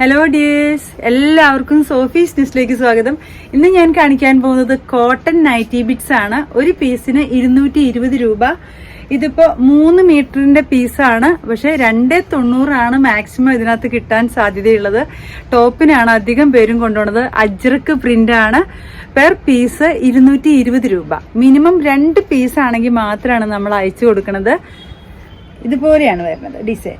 Hello dears എല്ലാവർക്കും Sophie's ന്യൂസിലേക്ക് സ്വാഗതം. ഇന്ന് ഞാൻ കാണിക്കാൻ പോകുന്നത് കോട്ടൺ നൈറ്റി ബിറ്റ്സ് ആണ്. ഒരു പീസിന് ഇരുന്നൂറ്റി ഇരുപത് രൂപ. ഇതിപ്പോ മൂന്ന് മീറ്ററിന്റെ പീസാണ്. പക്ഷെ രണ്ടേ തൊണ്ണൂറാണ് മാക്സിമം ഇതിനകത്ത് കിട്ടാൻ സാധ്യതയുള്ളത്. ടോപ്പിനാണ് അധികം പേരും കൊണ്ടുപോണത്. അജ്രക്ക് പ്രിന്റ് ആണ്. പെർ പീസ് ഇരുന്നൂറ്റി ഇരുപത് രൂപ. മിനിമം രണ്ട് പീസ് ആണെങ്കിൽ മാത്രമാണ് നമ്മൾ അയച്ചു കൊടുക്കുന്നത് ഇതുപോലെയാണ് വരുന്നത് ഡിസൈൻ.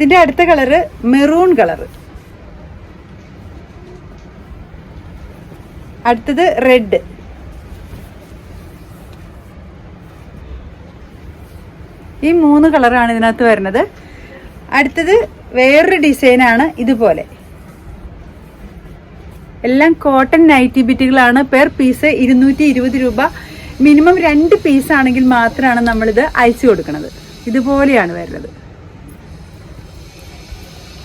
ഇതിന്റെ അടുത്ത കളറ് മെറൂൺ കളർ അടുത്തത് റെഡ്. ഈ മൂന്ന് കളറാണ് ഇതിനകത്ത് വരുന്നത്. അടുത്തത് വേറൊരു ഡിസൈനാണ് ഇതുപോലെ. എല്ലാം കോട്ടൺ നൈറ്റി ബിറ്റുകളാണ്. പെർ പീസ് ഇരുന്നൂറ്റി ഇരുപത് രൂപ. മിനിമം രണ്ട് പീസ് ആണെങ്കിൽ മാത്രമാണ് നമ്മളിത് അയച്ചു കൊടുക്കുന്നത് ഇതുപോലെയാണ് വരുന്നത്.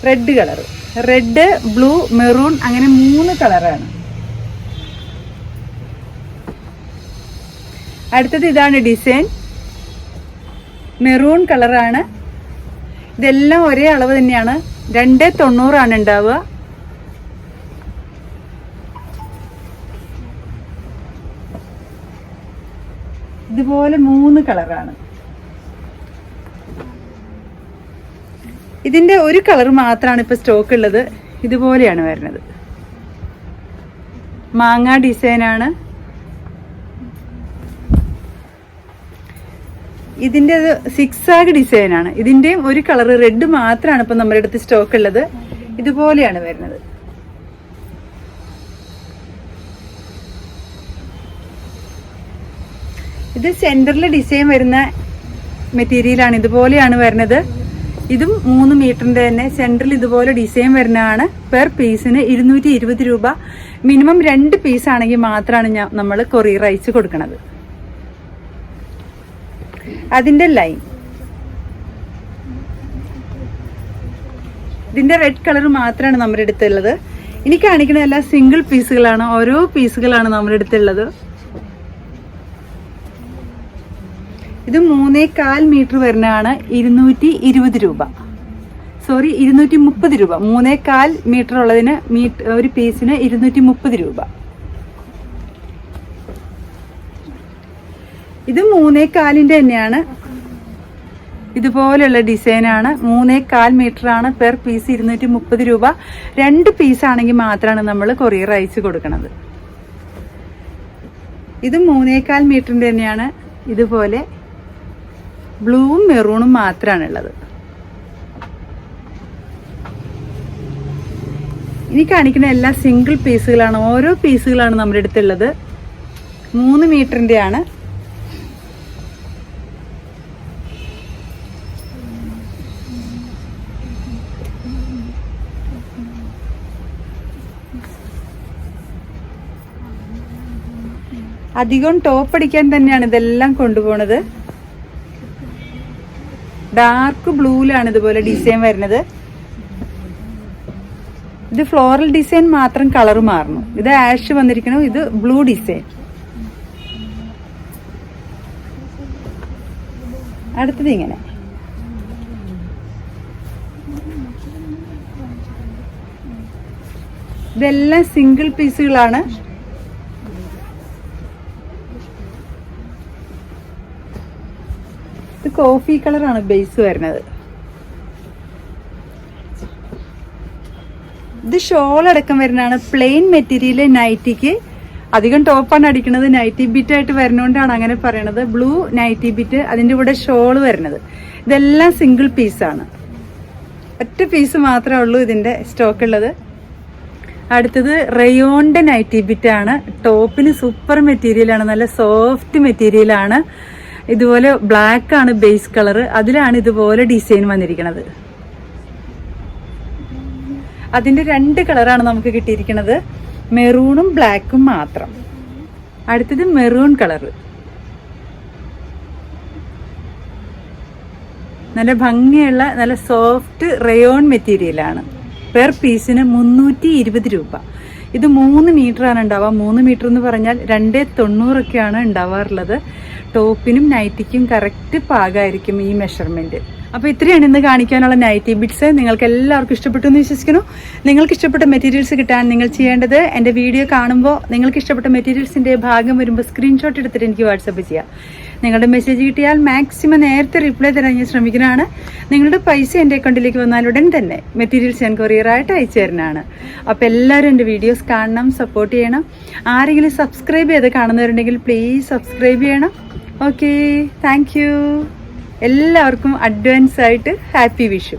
Red colour red blue maroon അങ്ങനെ മൂന്ന് കളറാണ് അടുത്തത് ഇതാണ് ഡിസൈൻ മെറൂൺ കളറാണ് ഇതെല്ലാം ഒരേ അളവ് തന്നെയാണ്. രണ്ട് തൊണ്ണൂറാണ് ഉണ്ടാവുക. ഇതുപോലെ മൂന്ന് കളറാണ് ഇതിന്റെ ഒരു കളർ മാത്രമാണ് ഇപ്പൊ സ്റ്റോക്ക് ഉള്ളത്. ഇതുപോലെയാണ് വരുന്നത്. മാങ്ങ ഡിസൈനാണ് ഇതിന്റെ സിക്സ് ആഗ് ഡിസൈനാണ് ഇതിന്റെയും ഒരു കളർ റെഡ് മാത്രമാണ് ഇപ്പൊ നമ്മുടെ അടുത്ത് സ്റ്റോക്ക് ഉള്ളത്. ഇതുപോലെയാണ് വരുന്നത്. ഇത് സെന്ററിലെ ഡിസൈൻ വരുന്ന മെറ്റീരിയലാണ് ഇതുപോലെയാണ് വരുന്നത്. ഇതും മൂന്ന് മീറ്ററിന്റെ തന്നെ സെന്ററിൽ ഇതുപോലെ ഡിസൈൻ വരുന്നതാണ്. പെർ പീസിന് ഇരുന്നൂറ്റി ഇരുപത് രൂപ. മിനിമം രണ്ട് പീസ് ആണെങ്കിൽ മാത്രമാണ് ഞാൻ നമ്മൾ കൊറിയർ അയച്ച് കൊടുക്കുന്നത് അതിന്റെ ലൈൻ ഇതിന്റെ റെഡ് കളർ മാത്രമാണ് നമ്മുടെ അടുത്തുള്ളത്. ഇനി കാണിക്കുന്ന എല്ലാ സിംഗിൾ പീസുകളാണ് ഓരോ പീസുകളാണ് നമ്മുടെ അടുത്തുള്ളത്. ഇത് മൂന്നേ കാൽ മീറ്റർ വരുന്നതാണ് ഇരുന്നൂറ്റി ഇരുപത് രൂപ. സോറി ഇരുന്നൂറ്റി മുപ്പത് രൂപ. മൂന്നേ കാൽ മീറ്റർ ഉള്ളതിന് മീറ്റർ ഒരു പീസിന് ഇരുന്നൂറ്റി മുപ്പത് രൂപ. ഇത് മൂന്നേ കാലിന്റെ തന്നെയാണ്. ഇതുപോലെയുള്ള ഡിസൈനാണ് മൂന്നേ കാൽ മീറ്റർ ആണ് പെർ പീസ് ഇരുന്നൂറ്റി മുപ്പത് രൂപ. രണ്ട് പീസ് ആണെങ്കിൽ മാത്രമാണ് നമ്മൾ കൊറിയർ അയച്ചു കൊടുക്കുന്നത് ഇത് മൂന്നേകാൽ മീറ്ററിന്റെ തന്നെയാണ്. ഇതുപോലെ ബ്ലൂവും മെറൂണും മാത്രമാണ് ഉള്ളത് ഇനി കാണിക്കുന്ന എല്ലാ സിംഗിൾ പീസുകളാണ്. ഓരോ പീസുകളാണ് നമ്മുടെ അടുത്തുള്ളത്. മൂന്ന് മീറ്ററിന്റെ ആണ് അധികം ടോപ്പ് അടിക്കാൻ തന്നെയാണ് ഇതെല്ലാം കൊണ്ടുപോണത്. ഡാർക്ക് ബ്ലൂവിലാണ് ഇതുപോലെ ഡിസൈൻ വരുന്നത്. ഇത് ഫ്ലോറൽ ഡിസൈൻ മാത്രം കളർ മാറുന്നു. ഇത് ആഷ് വന്നിരിക്കണം ഇത് ബ്ലൂ ഡിസൈൻ അടുത്തത് ഇങ്ങനെ. ഇതെല്ലാം സിംഗിൾ പീസുകളാണ് കോഫി കളറാണ് ബേസ് വരുന്നത്. ഇത് ഷോൾ അടക്കം വരുന്നതാണ്. പ്ലെയിൻ മെറ്റീരിയൽ നൈറ്റിക്ക് അധികം ടോപ്പാണ് അടിക്കുന്നത്. നൈറ്റി ബിറ്റ് ആയിട്ട് വരുന്നോണ്ടാണ് അങ്ങനെ പറയണത്. ബ്ലൂ നൈറ്റി ബിറ്റ് അതിന്റെ കൂടെ ഷോൾ വരുന്നത്. ഇതെല്ലാം സിംഗിൾ പീസാണ് ഒറ്റ പീസ് മാത്രമേ ഉള്ളൂ ഇതിന്റെ സ്റ്റോക്ക് ഉള്ളത്. അടുത്തത് റയോണിന്റെ നൈറ്റി ബിറ്റ് ആണ്. ടോപ്പിന് സൂപ്പർ മെറ്റീരിയൽ ആണ്. നല്ല സോഫ്റ്റ് മെറ്റീരിയൽ ആണ്. ഇതുപോലെ ബ്ലാക്ക് ആണ് ബേസ് കളർ അതിലാണ് ഇതുപോലെ ഡിസൈൻ വന്നിരിക്കുന്നത് അതിന്റെ രണ്ട് കളറാണ് നമുക്ക് കിട്ടിയിരിക്കുന്നത് മെറൂണും ബ്ലാക്കും മാത്രം. അടുത്തത് മെറൂൺ കളർ നല്ല ഭംഗിയുള്ള നല്ല സോഫ്റ്റ് റയോൺ മെറ്റീരിയലാണ് പെർ പീസിന് മുന്നൂറ്റി ഇരുപത് രൂപ. ഇത് മൂന്ന് മീറ്റർ ആണ് ഉണ്ടാവുക. മൂന്ന് മീറ്റർ എന്ന് പറഞ്ഞാൽ രണ്ടേ തൊണ്ണൂറൊക്കെയാണ് ഉണ്ടാവാറുള്ളത്. ടോപ്പിനും നൈറ്റിക്കും കറക്റ്റ് പാകമായിരിക്കും ഈ മെഷർമെന്റ് അപ്പോൾ ഇത്രയാണ് ഇന്ന് കാണിക്കാനുള്ള നൈറ്റി ബിറ്റ്സ് നിങ്ങൾക്ക് എല്ലാവർക്കും ഇഷ്ടപ്പെട്ടു എന്ന് വിശ്വസിക്കുന്നു. നിങ്ങൾക്ക് ഇഷ്ടപ്പെട്ട മെറ്റീരിയൽസ് കിട്ടാൻ നിങ്ങൾ ചെയ്യേണ്ടത് എന്റെ വീഡിയോ കാണുമ്പോൾ നിങ്ങൾക്ക് ഇഷ്ടപ്പെട്ട മെറ്റീരിയൽസിന്റെ ഭാഗം വരുമ്പോൾ സ്ക്രീൻഷോട്ട് എടുത്തിട്ട് എനിക്ക് വാട്സപ്പ് ചെയ്യാം. നിങ്ങളുടെ മെസ്സേജ് കിട്ടിയാൽ മാക്സിമം നേരത്തെ റിപ്ലൈ തരാൻ ഞാൻ ശ്രമിക്കുന്നതാണ്. നിങ്ങളുടെ പൈസ എന്റെ അക്കൗണ്ടിലേക്ക് വന്നാൽ ഉടൻ തന്നെ മെറ്റീരിയൽസ് ഞാൻ കൊറിയറായിട്ട് അയച്ചു തരുന്നതാണ്. അപ്പോൾ എല്ലാവരും എന്റെ വീഡിയോസ് കാണണം സപ്പോർട്ട് ചെയ്യണം. ആരെങ്കിലും സബ്സ്ക്രൈബ് ചെയ്ത് കാണുന്നവരുണ്ടെങ്കിൽ പ്ലീസ് സബ്സ്ക്രൈബ് ചെയ്യണം. ഓക്കെ താങ്ക് യു എല്ലാവർക്കും അഡ്വാൻസ് ആയിട്ട് ഹാപ്പി വിഷു.